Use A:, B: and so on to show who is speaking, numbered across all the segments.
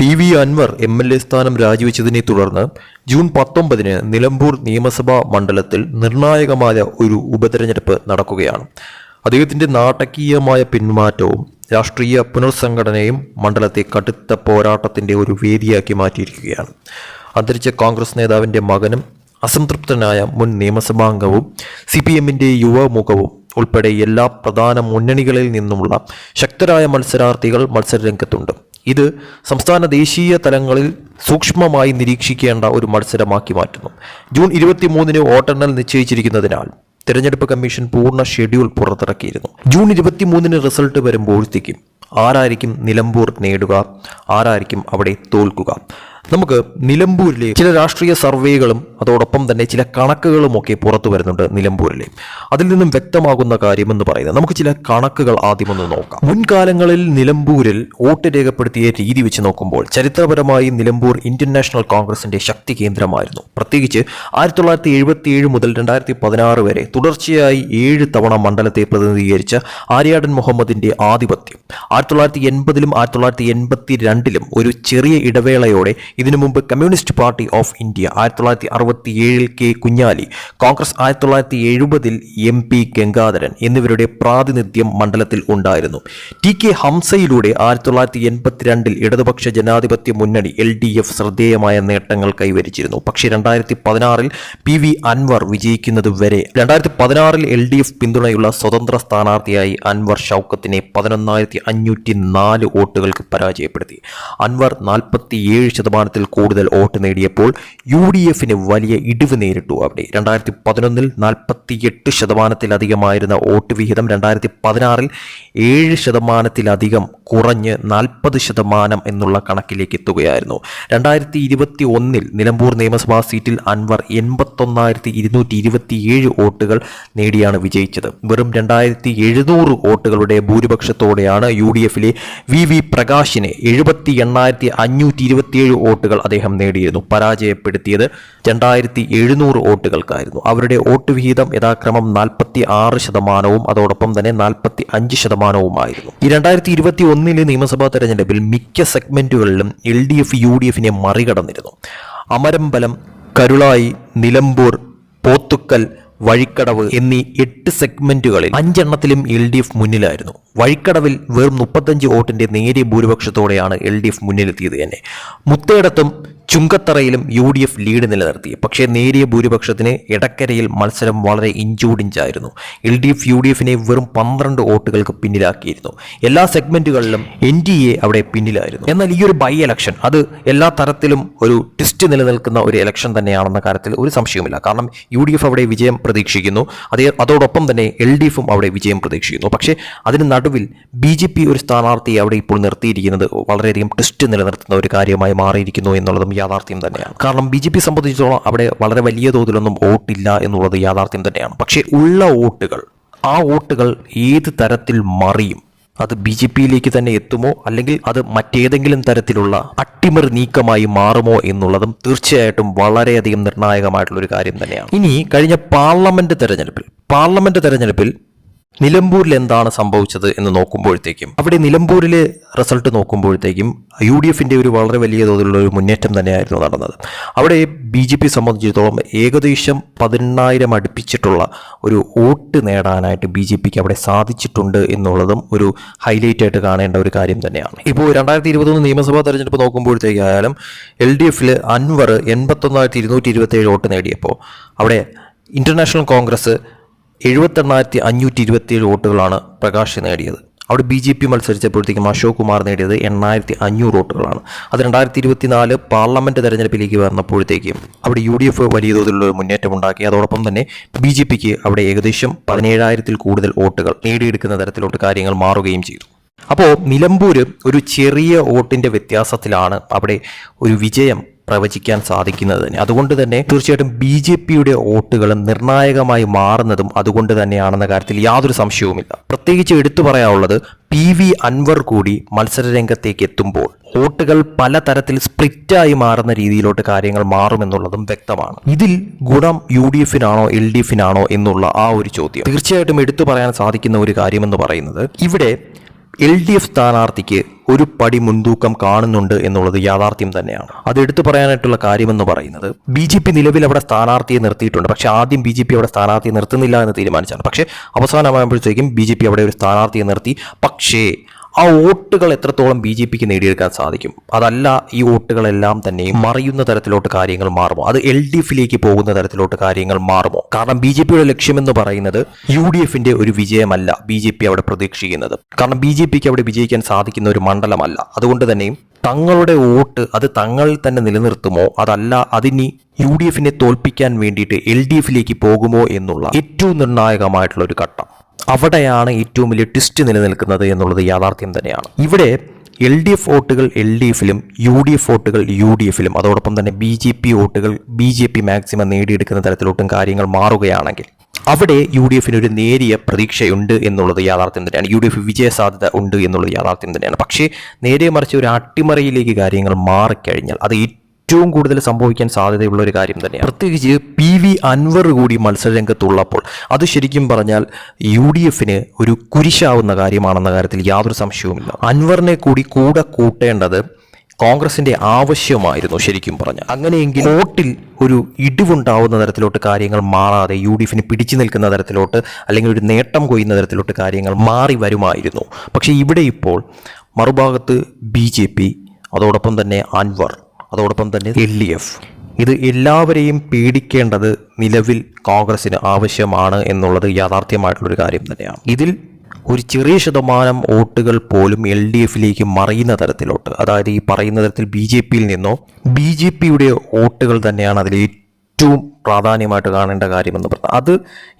A: P V Anvar M L A സ്ഥാനം രാജിവെച്ചതിനെ തുടർന്ന് ജൂൺ പത്തൊമ്പതിന് നിലമ്പൂർ നിയമസഭാ മണ്ഡലത്തിൽ നിർണായകമായ ഒരു ഉപതെരഞ്ഞെടുപ്പ് നടക്കുകയാണ്. അദ്ദേഹത്തിന്റെ നാടകീയമായ പിന്മാറ്റവും രാഷ്ട്രീയ പുനർസംഘടനയും മണ്ഡലത്തെ കടുത്ത പോരാട്ടത്തിന്റെ ഒരു വേദിയാക്കി മാറ്റിയിരിക്കുകയാണ്. അന്തരിച്ച കോൺഗ്രസ് നേതാവിന്റെ മകനും അസംതൃപ്തനായ മുൻ നിയമസഭാംഗവും സി പി എമ്മിന്റെ യുവമുഖവും ഉൾപ്പെടെ എല്ലാ പ്രധാന മുന്നണികളിൽ നിന്നുമുള്ള ശക്തരായ മത്സരാർത്ഥികൾ മത്സരരംഗത്തുണ്ട്. ഇത് സംസ്ഥാന ദേശീയ തലങ്ങളിൽ സൂക്ഷ്മമായി നിരീക്ഷിക്കേണ്ട ഒരു മത്സരമാക്കി മാറ്റുന്നു. ജൂൺ ഇരുപത്തിമൂന്നിന് വോട്ടെണ്ണൽ നിശ്ചയിച്ചിരിക്കുന്നതിനാൽ തിരഞ്ഞെടുപ്പ് കമ്മീഷൻ പൂർണ ഷെഡ്യൂൾ പുറത്തിറക്കിയിരുന്നു. ജൂൺ ഇരുപത്തിമൂന്നിന് റിസൾട്ട് വരുമ്പോഴത്തേക്കും ആരായിരിക്കും നിലമ്പൂർ നേടുക? ആരായിരിക്കും അവിടെ തോൽക്കുക? നമുക്ക് നിലമ്പൂരിലെ ചില രാഷ്ട്രീയ സർവേകളും അതോടൊപ്പം തന്നെ ചില കണക്കുകളും ഒക്കെ പുറത്തു വരുന്നുണ്ട് നിലമ്പൂരിലെ. അതിൽ നിന്നും വ്യക്തമാകുന്ന കാര്യം എന്ന് പറയുന്നത് നമുക്ക് ചില കണക്കുകൾ ആദ്യമൊന്ന് നോക്കാം. മുൻകാലങ്ങളിൽ നിലമ്പൂരിൽ വോട്ട് രേഖപ്പെടുത്തിയ രീതി വെച്ച് നോക്കുമ്പോൾ ചരിത്രപരമായി നിലമ്പൂർ ഇന്ത്യൻ നാഷണൽ കോൺഗ്രസിന്റെ ശക്തി കേന്ദ്രമായിരുന്നു. പ്രത്യേകിച്ച് ആയിരത്തി തൊള്ളായിരത്തി മുതൽ രണ്ടായിരത്തി പതിനാറ് വരെ തുടർച്ചയായി ഏഴ് തവണ മണ്ഡലത്തെ പ്രതിനിധീകരിച്ച ആര്യാടൻ മുഹമ്മദിന്റെ ആധിപത്യം. ആയിരത്തി തൊള്ളായിരത്തി എൺപതിലും ആയിരത്തി തൊള്ളായിരത്തി എൺപത്തി രണ്ടിലും ഒരു ചെറിയ ഇടവേളയോടെ ഇതിനു മുമ്പ് കമ്മ്യൂണിസ്റ്റ് പാർട്ടി ഓഫ് ഇന്ത്യ ആയിരത്തി തൊള്ളായിരത്തി അറുപത്തി ഏഴിൽ കെ കുഞ്ഞാലി കോൺഗ്രസ് ആയിരത്തി തൊള്ളായിരത്തി എഴുപതിൽ എം പി ഗംഗാധരൻ എന്നിവരുടെ പ്രാതിനിധ്യം മണ്ഡലത്തിൽ ഉണ്ടായിരുന്നു. ടി കെ ഹംസയിലൂടെ ആയിരത്തി തൊള്ളായിരത്തി എൺപത്തിരണ്ടിൽ ഇടതുപക്ഷ ജനാധിപത്യ മുന്നണി എൽ ഡി എഫ് ശ്രദ്ധേയമായ നേട്ടങ്ങൾ കൈവരിച്ചിരുന്നു. പക്ഷേ രണ്ടായിരത്തി പതിനാറിൽ പി വി അൻവർ വിജയിക്കുന്നത് വരെ രണ്ടായിരത്തി പതിനാറിൽ എൽ ഡി എഫ് പിന്തുണയുള്ള സ്വതന്ത്ര സ്ഥാനാർത്ഥിയായി അൻവർ ഷൗക്കത്തിനെ പതിനൊന്നായിരത്തി അഞ്ഞൂറ്റി നാല് വോട്ടുകൾക്ക് പരാജയപ്പെടുത്തി. അൻവർ നാൽപ്പത്തിയേഴ് ശതമാനത്തിൽ കൂടുതൽ വോട്ട് നേടിയപ്പോൾ യു ഡി എഫിന് വലിയ ഇടിവ് നേരിട്ടു അവിടെ. രണ്ടായിരത്തി പതിനൊന്നിൽ നാൽപ്പത്തിയെട്ട് ശതമാനത്തിലധികമായിരുന്ന വോട്ട് വിഹിതം രണ്ടായിരത്തി പതിനാറിൽ ഏഴ് ശതമാനത്തിലധികം കുറഞ്ഞ് നാൽപ്പത് ശതമാനം എന്നുള്ള കണക്കിലേക്ക് എത്തുകയായിരുന്നു. രണ്ടായിരത്തി ഇരുപത്തി ഒന്നിൽ നിലമ്പൂർ നിയമസഭാ സീറ്റിൽ അൻവർ എൺപത്തൊന്നായിരത്തി ഇരുന്നൂറ്റി ഇരുപത്തിയേഴ് വോട്ടുകൾ നേടിയാണ് വിജയിച്ചത്. വെറും രണ്ടായിരത്തി എഴുന്നൂറ് വോട്ടുകളുടെ ഭൂരിപക്ഷത്തോടെയാണ് യു ഡി എഫിലെ വി വി പ്രകാശിനെ എഴുപത്തി എണ്ണായിരത്തി അഞ്ഞൂറ്റി ഇരുപത്തിയേഴ് വോട്ടുകൾ അദ്ദേഹം നേടിയിരുന്നു. പരാജയപ്പെടുത്തിയത് രണ്ടായിരത്തി എഴുന്നൂറ് വോട്ടുകൾക്കായിരുന്നു. അവരുടെ വോട്ട് വിഹിതം യഥാക്രമം നാൽപ്പത്തി ആറ് ശതമാനവും അതോടൊപ്പം തന്നെ നാൽപ്പത്തി അഞ്ച് ശതമാനവുമായിരുന്നു. ഈ രണ്ടായിരത്തി ഇരുപത്തി ഒന്നിലെ നിയമസഭാ തെരഞ്ഞെടുപ്പിൽ മിക്ക സെഗ്മെന്റുകളിലും L D F U D എഫിനെ മറികടന്നിരുന്നു. അമരമ്പലം കരുളായി നിലമ്പൂർ പോത്തുക്കൽ വഴിക്കടവ് എന്നീ എട്ട് സെഗ്മെന്റുകളിൽ അഞ്ചെണ്ണത്തിലും എൽ ഡി എഫ് മുന്നിലായിരുന്നു. വഴിക്കടവിൽ വെറും മുപ്പത്തഞ്ച് വോട്ടിന്റെ നേരിയ ഭൂരിപക്ഷത്തോടെയാണ് എൽ ഡി എഫ് മുന്നിലെത്തിയത് തന്നെ. മുത്തേടത്തും ചുങ്കത്തറയിലും യു ഡി എഫ് ലീഡ് നിലനിർത്തി. പക്ഷേ നേരിയ ഭൂരിപക്ഷത്തിന് ഇടക്കരയിൽ മത്സരം വളരെ ഇഞ്ചോടിഞ്ചായിരുന്നു. L D F U D എഫിനെ വെറും പന്ത്രണ്ട് വോട്ടുകൾക്ക് പിന്നിലാക്കിയിരുന്നു. എല്ലാ സെഗ്മെന്റുകളിലും എൻ ഡി എ അവിടെ പിന്നിലായിരുന്നു. എന്നാൽ ഈ ഒരു ബൈ എലക്ഷൻ അത് എല്ലാ തരത്തിലും ഒരു ട്വിസ്റ്റ് നിലനിൽക്കുന്ന ഒരു എലക്ഷൻ തന്നെയാണെന്ന കാര്യത്തിൽ ഒരു സംശയവുമില്ല. കാരണം യു ഡി എഫ് അവിടെ വിജയം പ്രതീക്ഷിക്കുന്നു. അതേ അതോടൊപ്പം തന്നെ എൽ ഡി എഫും അവിടെ വിജയം പ്രതീക്ഷിക്കുന്നു. പക്ഷേ അതിന് നടുവിൽ ബി ജെ പി ഒരു സ്ഥാനാർത്ഥിയെ അവിടെ ഇപ്പോൾ നിർത്തിയിരിക്കുന്നത് വളരെയധികം ട്വിസ്റ്റ് നിലനിർത്തുന്ന ഒരു കാര്യമായി മാറിയിരിക്കുന്നു എന്നുള്ളതും യാഥാർത്ഥ്യം തന്നെയാണ്. കാരണം ബി ജെ പി സംബന്ധിച്ചിടത്തോളം അവിടെ വളരെ വലിയ തോതിലൊന്നും വോട്ടില്ല എന്നുള്ളത് യാഥാർത്ഥ്യം തന്നെയാണ്. പക്ഷേ ഉള്ള വോട്ടുകൾ ആ വോട്ടുകൾ ഏത് തരത്തിൽ മറിയും? അത് ബി ജെ പിയിലേക്ക് തന്നെ എത്തുമോ? അല്ലെങ്കിൽ അത് മറ്റേതെങ്കിലും തരത്തിലുള്ള അട്ടിമറി നീക്കമായി മാറുമോ എന്നുള്ളതും തീർച്ചയായിട്ടും വളരെയധികം നിർണായകമായിട്ടുള്ള ഒരു കാര്യം തന്നെയാണ്. ഇനി കഴിഞ്ഞ പാർലമെന്റ് തെരഞ്ഞെടുപ്പിൽ പാർലമെന്റ് തെരഞ്ഞെടുപ്പിൽ നിലമ്പൂരിൽ എന്താണ് സംഭവിച്ചത് എന്ന് നോക്കുമ്പോഴത്തേക്കും അവിടെ നിലമ്പൂരിലെ റിസൾട്ട് നോക്കുമ്പോഴത്തേക്കും യു ഡി എഫിന്റെ ഒരു വളരെ വലിയ തോതിലുള്ള ഒരു മുന്നേറ്റം തന്നെയായിരുന്നു നടന്നത്. അവിടെ ബി ജെ പി സംബന്ധിച്ചിടത്തോളം ഏകദേശം പതിനെണ്ണായിരം അടുപ്പിച്ചിട്ടുള്ള ഒരു വോട്ട് നേടാനായിട്ട് ബി ജെ പിക്ക് അവിടെ സാധിച്ചിട്ടുണ്ട് എന്നുള്ളതും ഒരു ഹൈലൈറ്റ് ആയിട്ട് കാണേണ്ട ഒരു കാര്യം തന്നെയാണ്. ഇപ്പോൾ രണ്ടായിരത്തി ഇരുപത്തൊന്ന് നിയമസഭാ തെരഞ്ഞെടുപ്പ് നോക്കുമ്പോഴത്തേക്കായാലും എൽ ഡി എഫിൽ അൻവർ എൺപത്തൊന്നായിരത്തി ഇരുന്നൂറ്റി ഇരുപത്തേഴ് വോട്ട് നേടിയപ്പോൾ അവിടെ ഇന്റർനാഷണൽ കോൺഗ്രസ് എഴുപത്തെണ്ണായിരത്തി അഞ്ഞൂറ്റി ഇരുപത്തിയേഴ് വോട്ടുകളാണ് പ്രകാശ് നേടിയത്. അവിടെ ബി ജെ പി മത്സരിച്ചപ്പോഴത്തേക്കും അശോക് കുമാർ നേടിയത് എണ്ണായിരത്തി അഞ്ഞൂറ് വോട്ടുകളാണ്. അത് രണ്ടായിരത്തി ഇരുപത്തിനാല് പാർലമെന്റ് തെരഞ്ഞെടുപ്പിലേക്ക് വന്നപ്പോഴത്തേക്കും അവിടെ യു ഡി എഫ് വലിയ തോതിലുള്ള ഒരു മുന്നേറ്റം ഉണ്ടാക്കി. അതോടൊപ്പം തന്നെ ബി ജെ പിക്ക് അവിടെ ഏകദേശം പതിനേഴായിരത്തിൽ കൂടുതൽ വോട്ടുകൾ നേടിയെടുക്കുന്ന തരത്തിലോട്ട് കാര്യങ്ങൾ മാറുകയും ചെയ്തു. അപ്പോൾ നിലമ്പൂർ ഒരു ചെറിയ വോട്ടിന്റെ വ്യത്യാസത്തിലാണ് അവിടെ ഒരു വിജയം പ്രവചിക്കാൻ സാധിക്കുന്നത് തന്നെ. അതുകൊണ്ട് തന്നെ തീർച്ചയായിട്ടും ബി ജെ പിയുടെ വോട്ടുകൾ നിർണായകമായി മാറുന്നതും അതുകൊണ്ട് തന്നെയാണെന്ന കാര്യത്തിൽ യാതൊരു സംശയവുമില്ല. പ്രത്യേകിച്ച് എടുത്തു പറയാനുള്ളത് പി വി അൻവർ കൂടി മത്സരരംഗത്തേക്ക് എത്തുമ്പോൾ വോട്ടുകൾ പലതരത്തിൽ സ്പ്ലിറ്റായി മാറുന്ന രീതിയിലോട്ട് കാര്യങ്ങൾ മാറുമെന്നുള്ളതും വ്യക്തമാണ്. ഇതിൽ ഗുണം യു ഡി എഫിനാണോ എൽ ഡി എഫിനാണോ എന്നുള്ള ആ ഒരു ചോദ്യം. തീർച്ചയായിട്ടും എടുത്തു പറയാൻ സാധിക്കുന്ന ഒരു കാര്യമെന്ന് പറയുന്നത് ഇവിടെ എൽ ഡി എഫ് സ്ഥാനാർത്ഥിക്ക് ഒരു പടി മുൻതൂക്കം കാണുന്നുണ്ട് എന്നുള്ളത് യാഥാർത്ഥ്യം തന്നെയാണ്. അത് എടുത്തു പറയാനായിട്ടുള്ള കാര്യമെന്ന് പറയുന്നത് ബി ജെ പി നിലവിൽ അവിടെ സ്ഥാനാർത്ഥിയെ നിർത്തിയിട്ടുണ്ട്. പക്ഷേ ആദ്യം ബി ജെ പി അവിടെ സ്ഥാനാർത്ഥിയെ നിർത്തുന്നില്ല എന്ന് തീരുമാനിച്ചാണ്. പക്ഷേ അവസാനമാകുമ്പോഴത്തേക്കും ബി ജെ പി അവിടെ ഒരു സ്ഥാനാർത്ഥിയെ നിർത്തി. പക്ഷേ ആ വോട്ടുകൾ എത്രത്തോളം ബി ജെ പിക്ക് നേടിയെടുക്കാൻ സാധിക്കും? അതല്ല ഈ വോട്ടുകളെല്ലാം തന്നെ മറിയുന്ന തരത്തിലോട്ട് കാര്യങ്ങൾ മാറുമോ? അത് എൽ ഡി എഫിലേക്ക് പോകുന്ന തരത്തിലോട്ട് കാര്യങ്ങൾ മാറുമോ? കാരണം ബി ജെ പിയുടെ ലക്ഷ്യമെന്ന് പറയുന്നത് യു ഡി എഫിന്റെ ഒരു വിജയമല്ല ബി ജെ പി അവിടെ പ്രതീക്ഷിക്കുന്നത്. കാരണം ബി ജെ പിക്ക് അവിടെ വിജയിക്കാൻ സാധിക്കുന്ന ഒരു മണ്ഡലമല്ല. അതുകൊണ്ട് തന്നെയും തങ്ങളുടെ വോട്ട് അത് തങ്ങളിൽ തന്നെ നിലനിർത്തുമോ? അതല്ല അതിനി യു ഡി എഫിനെ തോൽപ്പിക്കാൻ വേണ്ടിയിട്ട് എൽ ഡി എഫിലേക്ക് പോകുമോ എന്നുള്ള ഏറ്റവും നിർണായകമായിട്ടുള്ള ഒരു ഘട്ടം. അവിടെയാണ് ഏറ്റവും വലിയ ട്വിസ്റ്റ് നിലനിൽക്കുന്നത് എന്നുള്ളത് യാഥാർത്ഥ്യം തന്നെയാണ്. ഇവിടെ എൽ ഡി എഫ് വോട്ടുകൾ എൽ ഡി എഫിലും യു ഡി എഫ് വോട്ടുകൾ യു ഡി എഫിലും അതോടൊപ്പം തന്നെ ബി ജെ പി വോട്ടുകൾ ബി ജെ പി മാക്സിമം നേടിയെടുക്കുന്ന തരത്തിലോട്ടും കാര്യങ്ങൾ മാറുകയാണെങ്കിൽ അവിടെ യു ഡി എഫിന് ഒരു നേരിയ പ്രതീക്ഷയുണ്ട് എന്നുള്ളത് യാഥാർത്ഥ്യം തന്നെയാണ്. യു ഡി എഫ് വിജയ സാധ്യത ഉണ്ട് എന്നുള്ളത് യാഥാർത്ഥ്യം തന്നെയാണ്. പക്ഷേ നേരെ മറിച്ച് ഒരു അട്ടിമറിയിലേക്ക് കാര്യങ്ങൾ മാറിക്കഴിഞ്ഞാൽ അത് ഏറ്റവും കൂടുതൽ സംഭവിക്കാൻ സാധ്യതയുള്ള ഒരു കാര്യം തന്നെയാണ്. പ്രത്യേകിച്ച് പി വി അൻവർ കൂടി മത്സരരംഗത്തുള്ളപ്പോൾ അത് ശരിക്കും പറഞ്ഞാൽ യു ഡി എഫിന് ഒരു കുരിശാവുന്ന കാര്യമാണെന്ന കാര്യത്തിൽ യാതൊരു സംശയവുമില്ല. അൻവറിനെ കൂടി കൂടെ കൂട്ടേണ്ടത് കോൺഗ്രസിന്റെ ആവശ്യമായിരുന്നു ശരിക്കും പറഞ്ഞാൽ. അങ്ങനെയെങ്കിൽ വോട്ടിൽ ഒരു ഇടിവുണ്ടാവുന്ന തരത്തിലോട്ട് കാര്യങ്ങൾ മാറാതെ യു ഡി എഫിന് പിടിച്ചു നിൽക്കുന്ന തരത്തിലോട്ട് അല്ലെങ്കിൽ ഒരു നേട്ടം കൊയ്യുന്ന തരത്തിലോട്ട് കാര്യങ്ങൾ മാറി വരുമായിരുന്നു. പക്ഷേ ഇവിടെ ഇപ്പോൾ മറുഭാഗത്ത് ബി ജെ പി അതോടൊപ്പം തന്നെ അൻവർ അതോടൊപ്പം തന്നെ എൽ ഡി എഫ്. ഇത് എല്ലാവരെയും പേടിക്കേണ്ടത് നിലവിൽ കോൺഗ്രസിന് ആവശ്യമാണ് എന്നുള്ളത് യാഥാർത്ഥ്യമായിട്ടുള്ളൊരു കാര്യം തന്നെയാണ്. ഇതിൽ ഒരു ചെറിയ ശതമാനം വോട്ടുകൾ പോലും എൽ ഡി എഫിലേക്ക് മറിയുന്ന തരത്തിലോട്ട് അതായത് ഈ പറയുന്ന തരത്തിൽ ബി ജെ പിയിൽ നിന്നോ ബി ജെ പിയുടെ വോട്ടുകൾ തന്നെയാണ് അതിൽ ഏറ്റവും പ്രാധാന്യമായിട്ട് കാണേണ്ട കാര്യമെന്ന് പറഞ്ഞാൽ അത്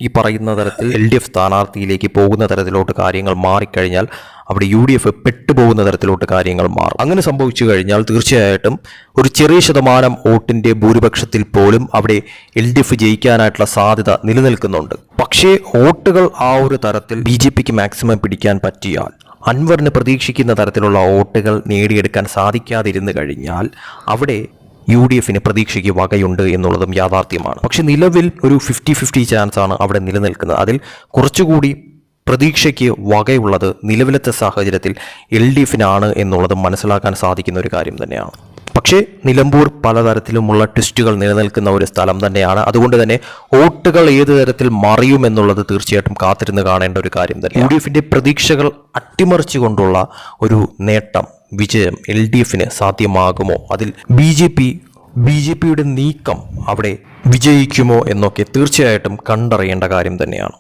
A: ഈ പറയുന്ന തരത്തിൽ എൽ ഡി എഫ് സ്ഥാനാർത്ഥിയിലേക്ക് പോകുന്ന തരത്തിലോട്ട് കാര്യങ്ങൾ മാറിക്കഴിഞ്ഞാൽ അവിടെ യു ഡി എഫ് പെട്ടുപോകുന്ന തരത്തിലോട്ട് കാര്യങ്ങൾ മാറും. അങ്ങനെ സംഭവിച്ചു കഴിഞ്ഞാൽ തീർച്ചയായിട്ടും ഒരു ചെറിയ ശതമാനം വോട്ടിന്റെ ഭൂരിപക്ഷത്തിൽ പോലും അവിടെ എൽ ഡി എഫ് ജയിക്കാനായിട്ടുള്ള സാധ്യത നിലനിൽക്കുന്നുണ്ട്. പക്ഷേ വോട്ടുകൾ ആ ഒരു തരത്തിൽ ബി ജെ പിക്ക് മാക്സിമം പിടിക്കാൻ പറ്റിയാൽ അൻവറിന് പ്രതീക്ഷിക്കുന്ന തരത്തിലുള്ള വോട്ടുകൾ നേടിയെടുക്കാൻ സാധിക്കാതിരുന്നു കഴിഞ്ഞാൽ അവിടെ യു ഡി എഫിന് പ്രതീക്ഷയ്ക്ക് വകയുണ്ട് എന്നുള്ളതും യാഥാർത്ഥ്യമാണ്. പക്ഷെ നിലവിൽ ഒരു ഫിഫ്റ്റി ഫിഫ്റ്റി ചാൻസ് ആണ് അവിടെ നിലനിൽക്കുന്നത്. അതിൽ കുറച്ചുകൂടി പ്രതീക്ഷയ്ക്ക് വകയുള്ളത് നിലവിലത്തെ സാഹചര്യത്തിൽ എൽ ഡി എഫിനാണ് എന്നുള്ളത് മനസ്സിലാക്കാൻ സാധിക്കുന്ന ഒരു കാര്യം തന്നെയാണ്. പക്ഷേ നിലമ്പൂർ പലതരത്തിലുമുള്ള ട്വിസ്റ്റുകൾ നിലനിൽക്കുന്ന ഒരു സ്ഥലം തന്നെയാണ്. അതുകൊണ്ട് തന്നെ വോട്ടുകൾ ഏത് തരത്തിൽ മറിയുമെന്നുള്ളത് തീർച്ചയായിട്ടും കാത്തിരുന്ന് കാണേണ്ട ഒരു കാര്യം തന്നെ യു ഡി എഫിന്റെ പ്രതീക്ഷകൾ അട്ടിമറിച്ചുകൊണ്ടുള്ള ഒരു നേട്ടം വിജയം എൽ ഡി എഫിന് സാധ്യമാകുമോ? അതിൽ B J P B J പിയുടെ നീക്കം അവിടെ വിജയിക്കുമോ എന്നൊക്കെ തീർച്ചയായിട്ടും കണ്ടറിയേണ്ട കാര്യം തന്നെയാണ്.